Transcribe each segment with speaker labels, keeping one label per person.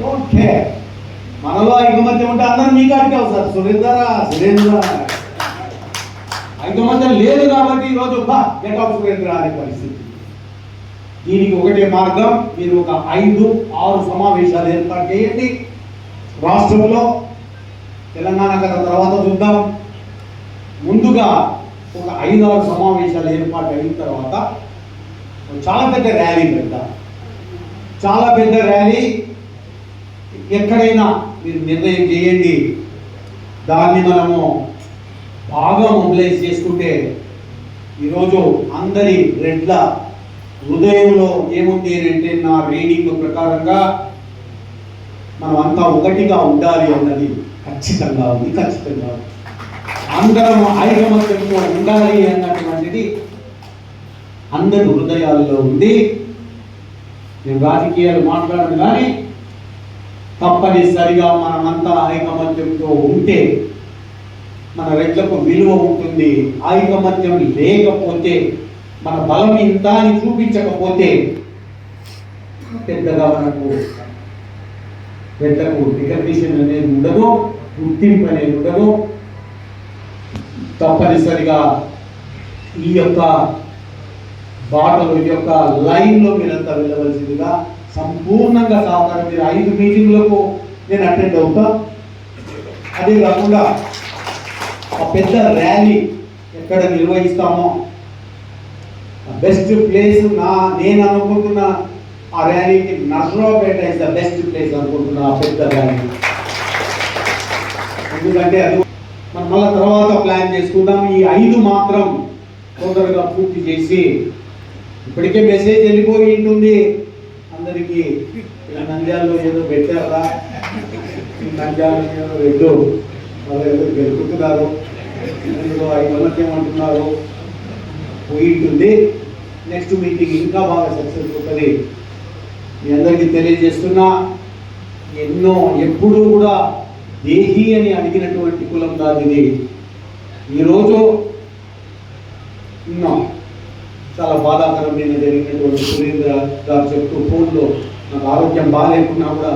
Speaker 1: Don't care మనలో ఐకమత్యం ఉంటే అందరం మీ కాడికి అవుతారు సురేందరా సురేంద్ర. ఐకమత్యం లేదు కాబట్టి ఈరోజు బా గెట్ ఆఫ్ సురేంద్ర అనే పరిస్థితి. దీనికి ఒకటే మార్గం మీరు ఒక ఐదు ఆరు సమావేశాలు ఏర్పాటు చేయండి. రాష్ట్రంలో తెలంగాణ గత తర్వాత చూద్దాం. ముందుగా ఒక ఐదు ఆరు సమావేశాలు ఏర్పాటు అయిన తర్వాత చాలా పెద్ద ర్యాలీ పెద్ద చాలా పెద్ద ర్యాలీ ఎక్కడైనా మీరు నిర్ణయం చేయండి దాన్ని మనము బాగా మొబిలైజ్ చేసుకుంటే ఈరోజు అందరి రెడ్ల హృదయంలో ఏముంది అని అంటే నా రీడింగ్ ప్రకారంగా మనం అంతా ఒకటిగా ఉండాలి అన్నది ఖచ్చితంగా ఉంది ఖచ్చితంగా ఉంది. అందరం ఐకమత్యంతో ఉండాలి అన్నటువంటిది అందరి హృదయాల్లో ఉంది నేను రాజకీయాలు మాట్లాడను కానీ తప్పనిసరిగా మనమంతా ఐకమత్యంతో ఉంటే మన రెడ్లకు విలువ ఉంటుంది. ఐకమత్యం లేకపోతే మన బలం ఇంత అని చూపించకపోతే పెద్దగా మనకు రెడ్లకు రికగ్నిషన్ అనేది ఉండదు గుర్తింపు అనేది ఉండదు. తప్పనిసరిగా ఈ యొక్క బాటలు ఈ యొక్క లైన్లో మీరంతా వెళ్ళవలసిందిగా సంపూర్ణంగా సహకారం మీరు ఐదు మీటింగ్లకు నేను అటెండ్ అవుతా. అదే కాకుండా ఆ పెద్ద ర్యాలీ ఎక్కడ నిర్వహిస్తామో బెస్ట్ ప్లేస్ నా నేను అనుకుంటున్న ఆ ర్యాలీకి Narasaraopet is the best place అనుకుంటున్నా ఆ పెద్ద ర్యాలీ. ఎందుకంటే అది మనం మళ్ళీ తర్వాత ప్లాన్ చేసుకుందాం. ఈ ఐదు మాత్రం తొందరగా పూర్తి చేసి ఇప్పటికే మెసేజ్ వెళ్ళిపోయి ఉంటుంది. అందరికీ నంద్యాలు నంద్యాలలో ఏదో పెట్టారా? ఈ ఏదో రెడ్డు? వాళ్ళు ఏదో గెలుపుతున్నారు. ఏదో ఐకమత్యం పోయి ఉంటుంది నెక్స్ట్ మీటింగ్ ఇంకా బాగా సక్సెస్ అవుతుంది. మీ అందరికీ తెలియజేస్తున్నా ఎన్నో ఎప్పుడూ కూడా దేహి అని అడిగినటువంటి కులం కాదు ఇది. ఈరోజు ఉన్నాం. చాలా బాధాకరం నిన్న జరిగినటువంటి సురేంద్ర గారు చెప్తూ ఫోన్లో నాకు ఆరోగ్యం బాగాలేకున్నా కూడా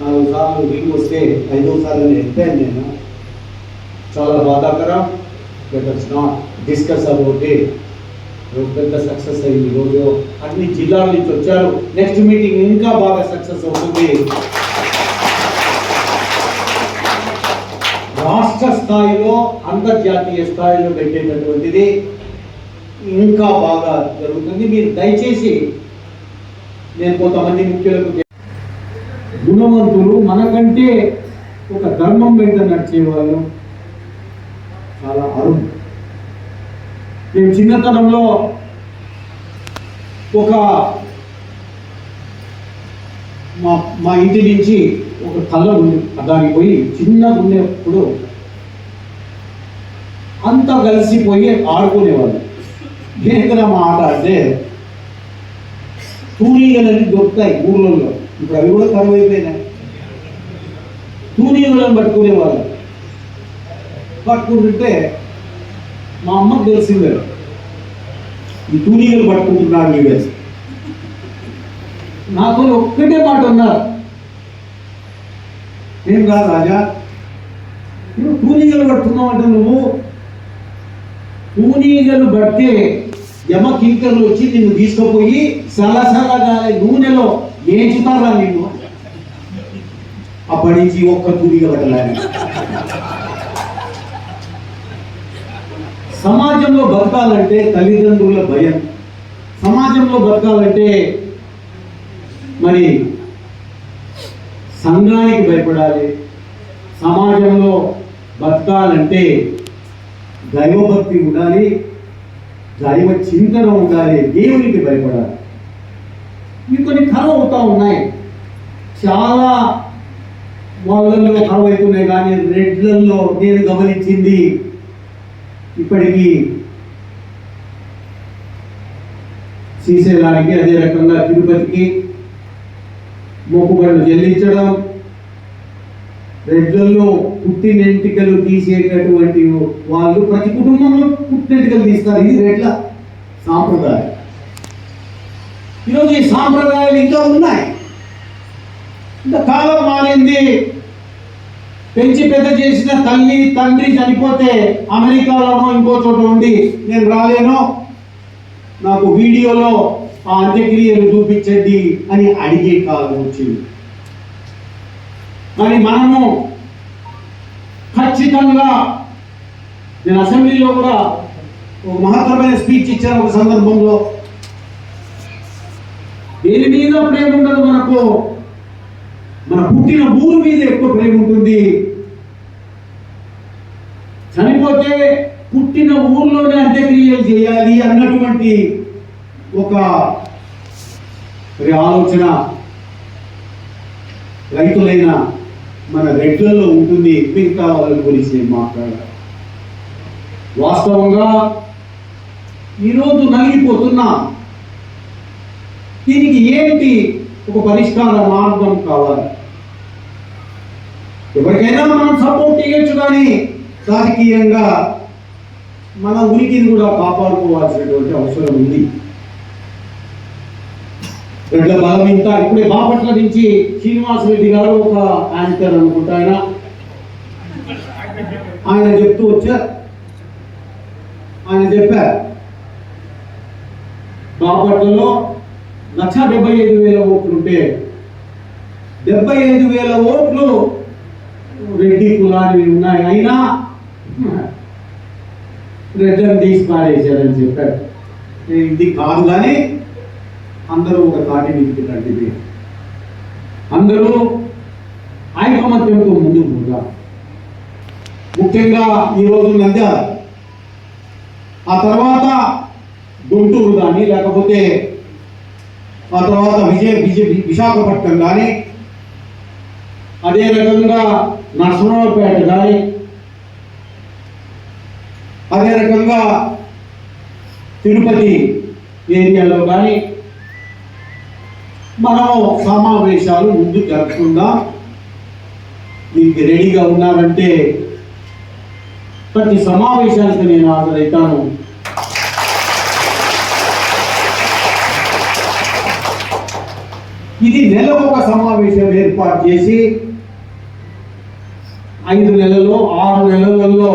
Speaker 1: నాలుగు సార్లు రింగ్ వస్తే ఐదో సార్లు ఎత్తాను నేను. చాలా బాధాకరం. లెట్స్ నాట్ డిస్కస్ అబౌట్ పెద్ద సక్సెస్ అయింది రోజు. అన్ని జిల్లాల నుంచి వచ్చారు. నెక్స్ట్ మీటింగ్ ఇంకా బాగా సక్సెస్ అవుతుంది. రాష్ట్ర స్థాయిలో అంతర్జాతీయ స్థాయిలో పెట్టేటటువంటిది ఇంకా బాగా జరుగుతుంది. మీరు దయచేసి నేను కొంతమంది ముఖ్యులకు. గుణవంతులు మనకంటే ఒక ధర్మం వెంట నడిచేవాళ్ళు చాలా అరుణ్. నేను చిన్నతనంలో ఒక మా మా ఇంటి నుంచి ఒక కళ్ళ ఉంది దానికి పోయి చిన్నగా ఉండేప్పుడు అంతా కలిసిపోయి ఆడుకునేవాళ్ళు. భయంకర మాట ఆట అంటే తూనీగలని దొరుకుతాయి ఊళ్ళల్లో ఇప్పుడు అవి కూడా కరువు అయిపోయినాయి తూనీగలను పట్టుకునేవాళ్ళు. పట్టుకుంటుంటే మా అమ్మకు తెలిసిందే. ఈ తూనీగలు పట్టుకుంటున్నాడు వీడు నాతో ఒక్కటే మాట ఉన్నారు ఏం కాదు రాజా నువ్వు తూనీగలు పట్టుకున్నావు అంటే నువ్వు తూనీగలు పడితే యమ కింకర్లు వచ్చి నిన్ను తీసుకుపోయి సలసలగా నూనెలో ఏంచుతారా నిన్ను? అప్పటి నుంచి ఒక్క తూనీగ సమాజంలో బతకాలంటే తల్లిదండ్రుల భయం. సమాజంలో బతకాలంటే మరి సంఘానికి భయపడాలి. సమాజంలో బతకాలంటే దైవభక్తి ఉండాలి. దైవ చింతన ఉండాలి దేవునికి భయపడాలి. ఇవి కొన్ని కరువు అవుతా ఉన్నాయి. చాలా వాళ్ళల్లో కరువు అవుతున్నాయి కానీ రెడ్లలో నేను గమనించింది ఇప్పటికీ శ్రీశైలానికి అదే రకంగా తిరుపతికి మొక్కుబడులు చెల్లించడం రెడ్లలో పుట్టినెంటికలు తీసేటటువంటి వాళ్ళు ప్రతి కుటుంబంలో పుట్టినెంటికలు తీస్తారు. ఇది రెడ్ల సాంప్రదాయం. ఈరోజు ఈ సాంప్రదాయాలు ఇంకా ఉన్నాయి. ఇంకా కాలం మారింది. పెంచి పెద్ద చేసిన తల్లి తండ్రి చనిపోతే అమెరికాలోనో ఇంకో చోట ఉండి నేను రాలేను? నాకు వీడియోలో ఆ అంత్యక్రియలు చూపించండి అని అడిగే కాలం వచ్చింది. కానీ మనము ఖచ్చితంగా నేను అసెంబ్లీలో కూడా ఒక మహత్తరమైన స్పీచ్ ఇచ్చాను ఒక సందర్భంలో. దేని మీద ప్రేమ ఉండదు మనకు. మన పుట్టిన ఊరు మీద ఎక్కువ ప్రేమ ఉంటుంది. చనిపోతే పుట్టిన ఊర్లోనే అంత్యక్రియలు చేయాలి అన్నటువంటి ఒక ఆలోచన రైతులైన మన రెడ్లలో ఉంటుంది మిగతా వాళ్ళ గురించి నేను మాట్లాడాలి? వాస్తవంగా ఈరోజు నలిగిపోతున్నా. దీనికి ఏంటి ఒక పరిష్కార మార్గం కావాలి? ఎవరికైనా మనం సపోర్ట్ చేయొచ్చు కానీ రాజకీయంగా మన ఉనికిని కూడా కాపాడుకోవాల్సినటువంటి అవసరం ఉంది. రెడ్ల బలం ఇంత ఇప్పుడే బాపట్ల నుంచి శ్రీనివాస్ రెడ్డి గారు ఒక యాంకర్ అనుకుంటా ఆయన. ఆయన చెప్తూ వచ్చారు ఆయన చెప్పారు బాపట్లలో లక్ష డెబ్బై ఐదు వేల ఓట్లు ఉంటే డెబ్బై ఐదు వేల ఓట్లు రెడ్డి కులానివి ఉన్నాయి. అయినా రెడ్లను తీసి పారేశారని చెప్పారు. ఇది కాదు కానీ అందరూ ఒక తాటి మీదకి అందరూ ఐకమత్యంతో ముందు ముందుగా ముఖ్యంగా ఈరోజు నంద్యాల ఆ తర్వాత గుంటూరు కానీ లేకపోతే ఆ తర్వాత విజయ విజయ విశాఖపట్నం కానీ అదే రకంగా నరసరావుపేట కానీ అదే రకంగా తిరుపతి ఏరియాలో కానీ మనము సమావేశాలు ముందు జరుపుకుందాం. మీకు రెడీగా ఉన్నారంటే ప్రతి సమావేశానికి నేను హాజరవుతాను ఇది నెలకు ఒక సమావేశం ఏర్పాటు చేసి ఐదు నెలల్లో ఆరు నెలలలో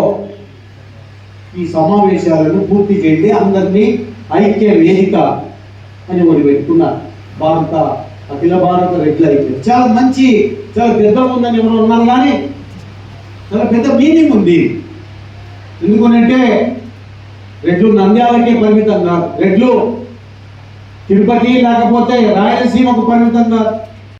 Speaker 1: ఈ సమావేశాలను పూర్తి చేయండి. అందరినీ ఐక్య వేదిక అని ఒకటి పెట్టుకున్నారు. భారత అఖిల భారత రెడ్ల ఐక్య చాలా మంచి చాలా పెద్ద ఉందని ఎవరు ఉన్నారు కానీ చాలా పెద్ద మీనింగ్ ఉంది. ఎందుకనంటే రెడ్లు నంద్యాలకే పరిమితం కాదు. రెడ్లు తిరుపతి లేకపోతే రాయలసీమకు పరిమితం కాదు.